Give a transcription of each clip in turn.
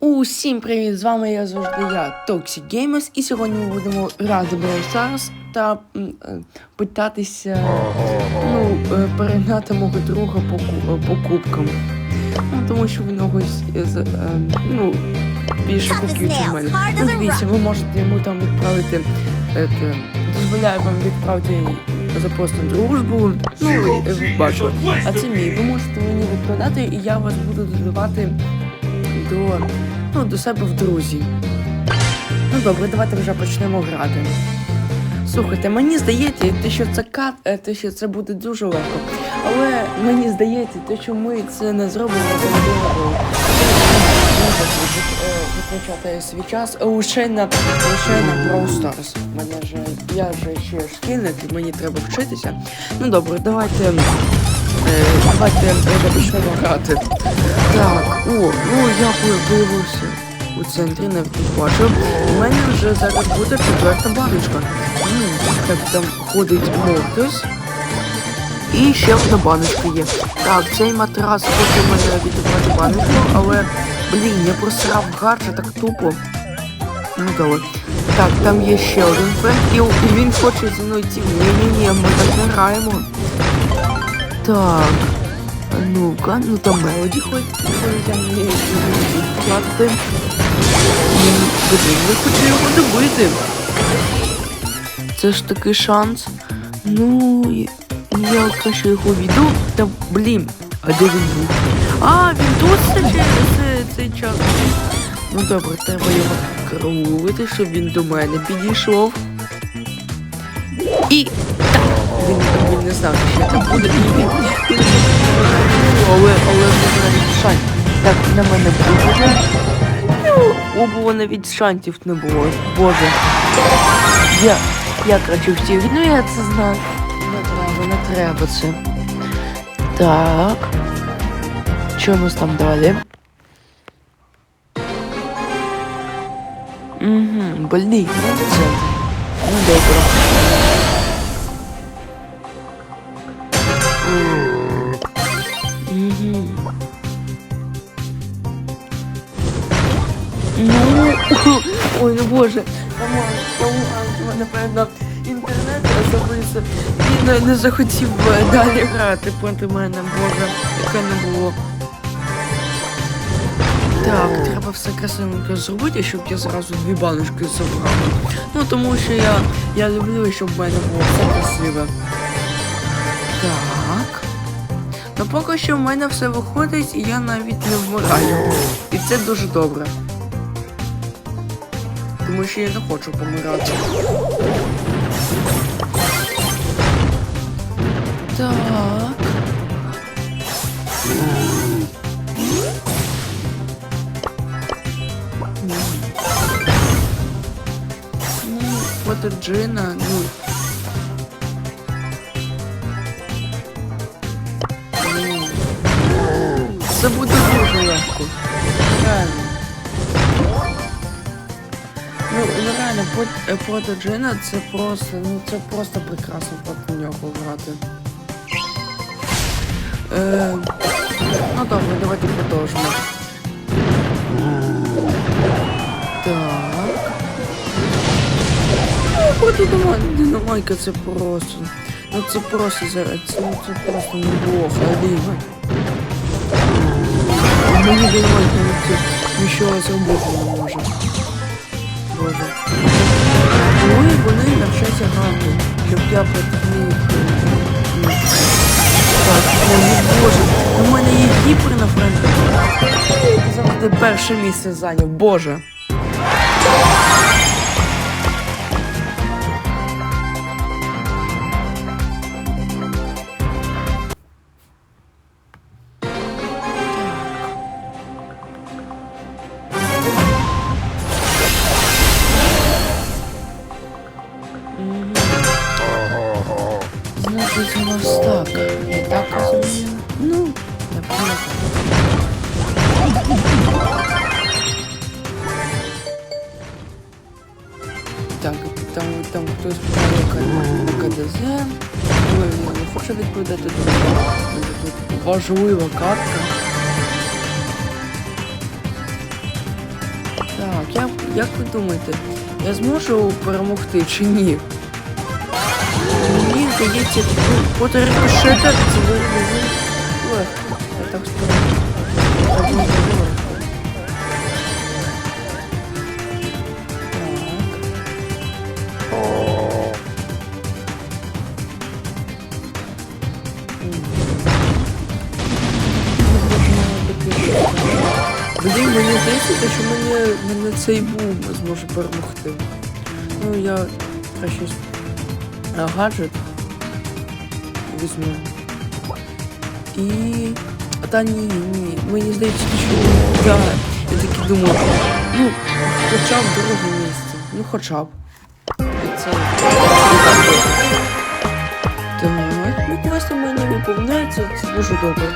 Усім привіт! З вами я завжди я, Toxic Gamers, і сьогодні ми будемо грати Brawl Stars та м, е, питатися ну, е, перегнати мого друга по, е, по кубкам. Ну, тому що в нього ну, більше кубків, ніж мене. Ну, дивіться, ви можете йому там відправити. е, дозволяю вам відправити запрос на дружбу. Ну, ви бачили. А це мій. Ви можете мені відправляти, і я вас буду додавати до, ну, до себе в друзі. Ну добре, давайте вже почнемо грати. Слухайте, мені здається, те, що це кат, е, те, що це буде дуже легко. Але мені здається, те, що ми це не зробимо, це не витрачати свій час лише на лише на Brawl. Мене же я вже ще шкільник, мені треба вчитися. Ну добре, давайте. Е, давайте е, почнемо грати. Так, о, ну я появився у центрі, не бачив. У мене вже зараз буде четверта баночка. Так, там ходить Мортис. І ще одна баночка є. Так, цей матрас хоче мене відібрати баночку, але, блін, я просрав гарче так тупо. Ну давай. Так, там є ще один френд, і, і він хоче зі мною йти. Ні-ні-ні, ми так не граємо. Так. Ну-ка, ну там Мелоді ходить там. Блін, я хочу його добити. Це ж такий шанс. Ну, я краще його віду. Та блін, а де він був? А, він тут це, це, цей час. Ну добре, треба його керувати, щоб він до мене підійшов. І він, він не знав, що там буде. Але, але не навіть шанс. Так, на мене буде. Ну, навіть шансів не було. Боже. Я, я краще всіх. Ну я це знаю. Не треба, не треба це. Так. Що у нас там далі? Угу, ну це. Ну добре. Ну боже, по-моєму, напевно, інтернет особисто. Він не- захотів далі грати проти мене, боже, яке не було. Так, треба все красивенько зробити, щоб я зразу дві баночки забрав. Ну тому що я, я люблю, щоб в мене було все красиве. Так. Ну поки що в мене все виходить, і я навіть не вмираю. І це дуже добре. Тому що я не хочу помирати. Так. Ну, фото Джина, ну. Ну, Це буде дуже легко. Проти, проти Джина це просто, ну це просто прекрасно проти нього грати. Е, ну добре, давайте продовжимо. Так. Проти Динамайка, це просто. Ну це просто зараз, це, ну, це просто неплохо, Аліна. Мені Динамайка нічого зробити не може. Боже. Ну і вони навчаться грати, щоб я проти них. е, ну, Так, боже, у мене є гіпер на фронті. Завжди перше місце зайняв, боже. Так. Я так розумію. Ну, напевно. Так, там, там хтось на КДЗ. Ой, я не хочу відповідати тут важлива картка. Так, я, як ви думаєте, я зможу перемогти чи ні? Здається, ну, потерпішити це дуже легко. Я так легко. Блін, мені здається, що мене, мене цей бум зможе перемогти. Ну, я краще гаджет візьму. І. Та ні, ні. Мені здається, що я, я таки думаю, ну, хоча б дороге місце. Ну хоча б. І це. Так, ну квести мені виповняється, це дуже добре.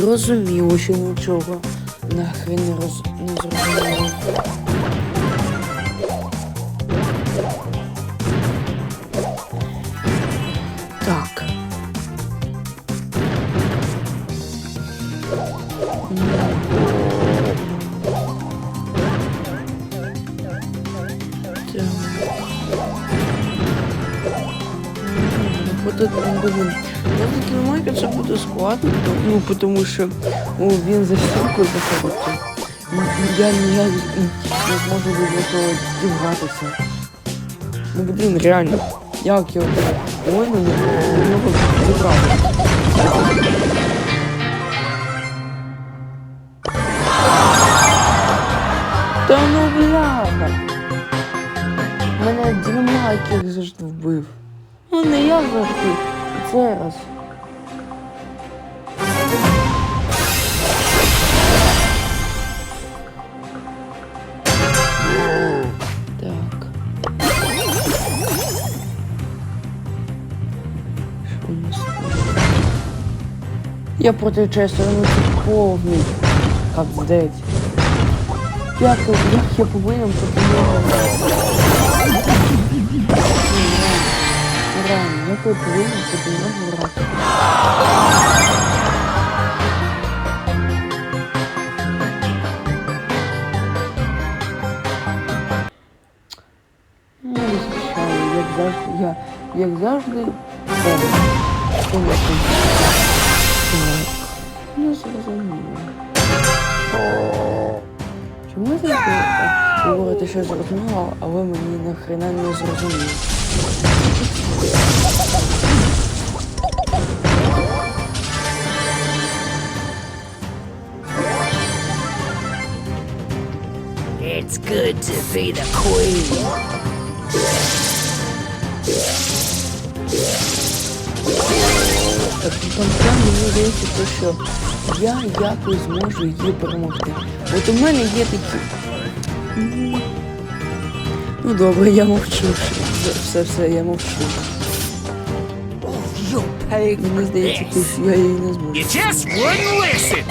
Зрозуміло, що нічого нахрен не, роз... не зрозуміло. Так. Так. Вот это, блин, я таки майка це буде складно, ну, потому що о, він за стінкою заходиться. Ну, Я ніяк не зможу до нього дібратися. Ну, блін, реально, як я от можна до нього дібратися? Та ну бляха! Мене Діма яких завжди вбив. Ну не я завжди. Це раз. Так. Що у тут? Я проти Честера, ну це повний. Капздець. Як, як я повинен проти нього? Реально, як я повинен проти нього грати? Ну, як завжди, я, як завжди, добре. Конечно. Так, ну зрозуміло. Чому ви так говорите, що зрозуміло, а ви мені нахрена не зрозуміли? It's good to be the queen. Так, ну, там мені здається, то, що я якось зможу її перемогти. От у мене є такі. М. Ну добре, я мовчу. Все, все, все, я мовчу. You'll pay Мені for здається, то, this. що я її не зможу. You just wouldn't listen.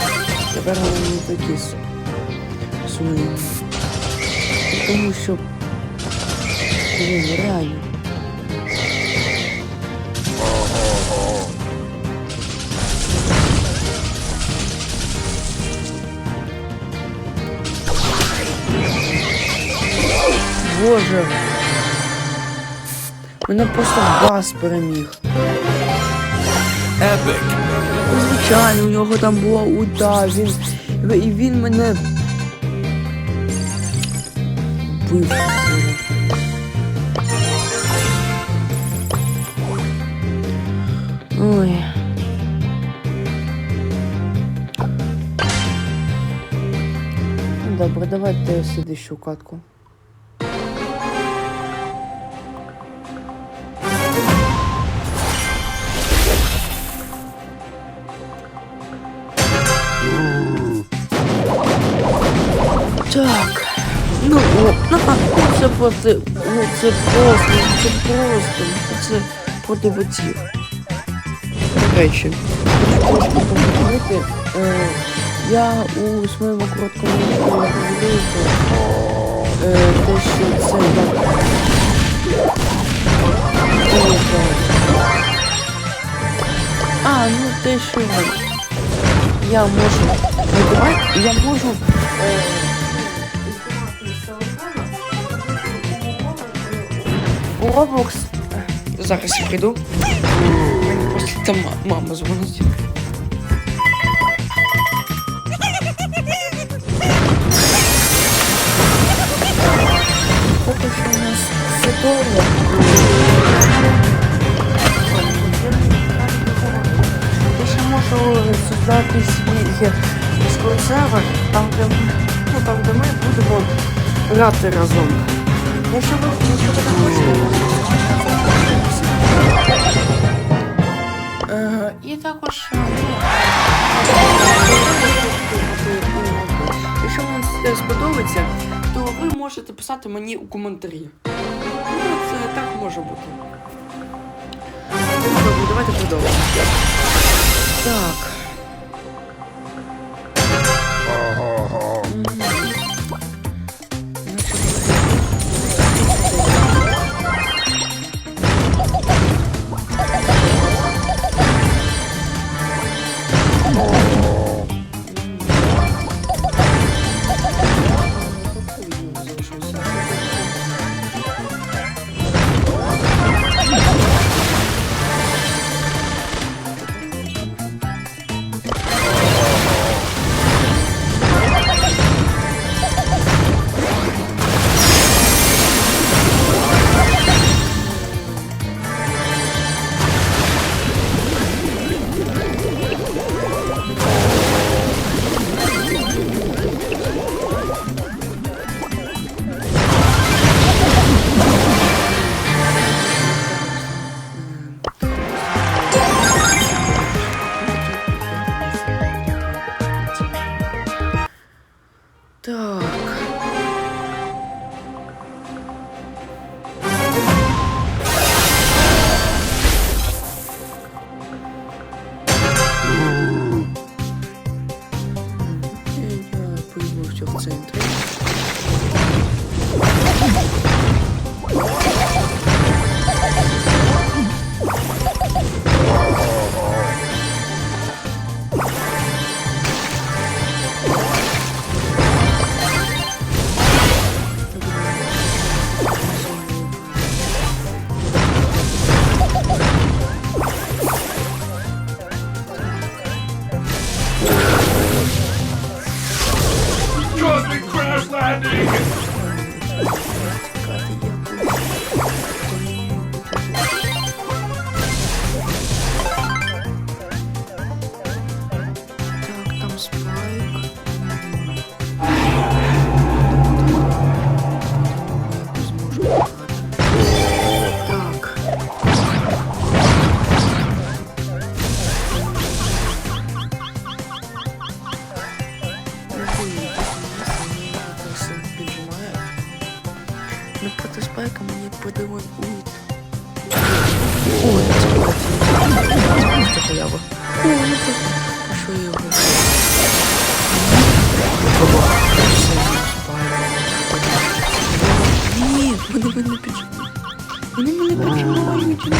Тепер вона не такі с- сумні. Тому що. Блін, реально. Боже. Мене просто бас переміг. Ну, Звичайно, у нього там була ульта, він. І він мене. Вбив. Ой. Добре, давайте слідущу катку. Це проти. Ну, це просто, це просто. Це проти. До речі, хочу поговорити. Е, я у своєму короткому відео говорив, е, те, що це як. А, ну те, що я можу. Я можу. Roblox. Зараз я прийду. Мені просто там мама дзвонить. Поки що у нас добре. Я ще можу создати свій Discord сервер, там де, ну, там, де ми будемо грати разом. Якщо ви, якщо ви не хочете, Е, і також. е, Якщо вам це сподобається, то ви можете писати мені у коментарі. Ну, це так може бути. Ну, Добре, давайте продовжимо. Так. Спайка мені. Ой, це Це поява. О, ну. А що я його? Ні, вони мене піджимають. Вони мене піджимають. Ні,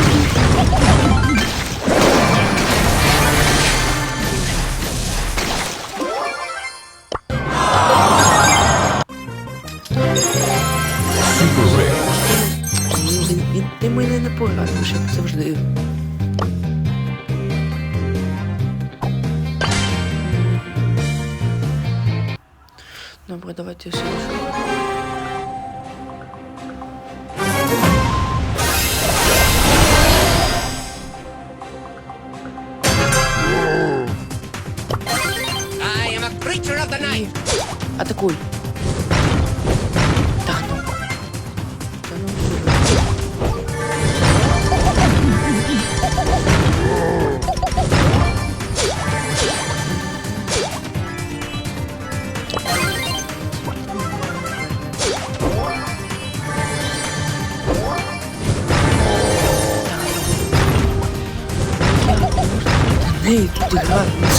він, він, ти мене не порадиш, як завжди. Добре, давайте ще.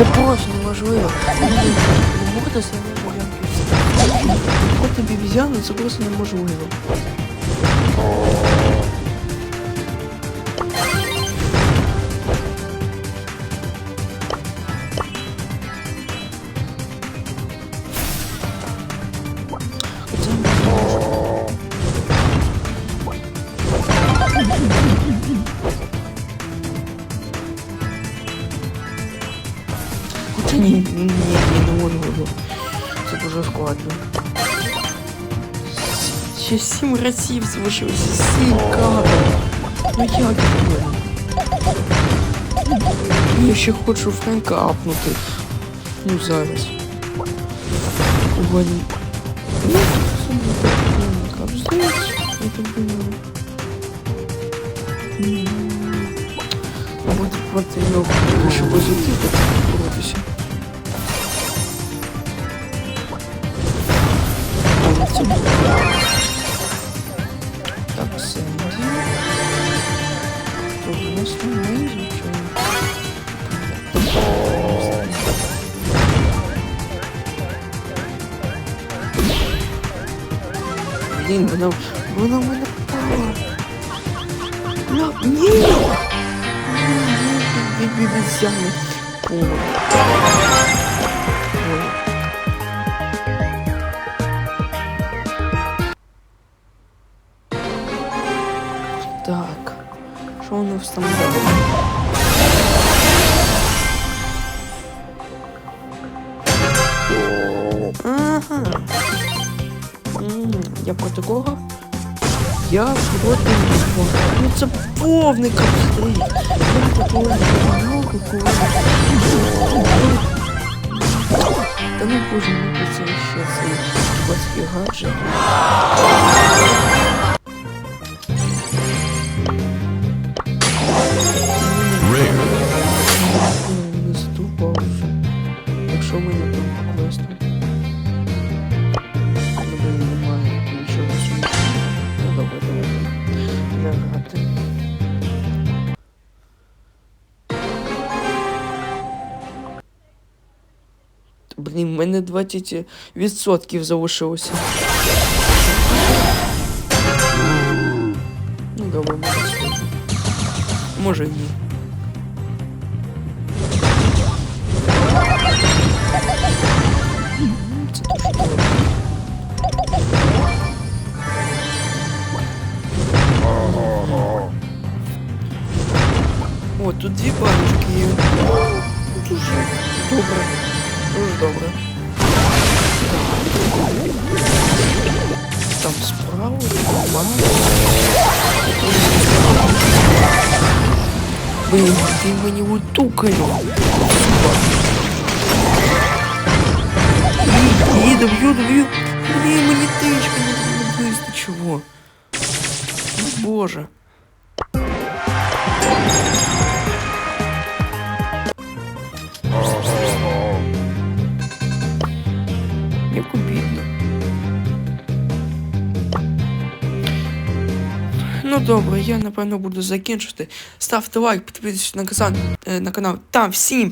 Це просто неможливо. Не можна самому проти бібізяни це просто неможливо. Сім разів залишилося, сім кадр. Ну як це? Я ще хочу Френка апнути. Ну зараз. Ой, ну, Френка, здається, я так думаю. М. Мабуть, проти нього більше позитиву боротися. Тут у нас немає нічого. Блін, вона, вона в мене попала. Бля, ні! Бібізяни. Ой. Ой. Воно встановило? Ага. М, Я проти кого? Я проти нього. Ну це повний капстрій. Такого не боже, мені це ще цей дубацький гаджет. мене 20% залишилося. Ну добре, може сьогодні. Може і ні. Це дуже добре. О, тут дві баночки є. Дуже добре. Дуже добре. Там справа, мама. Блін, ти мені утукаю. Блін, доб'ю, доб'ю. Блін, мені тичка не вистачило. О, Боже. Ну добре, я напевно буду закінчити. Ставте лайк, підписуйтесь на на канал. там всім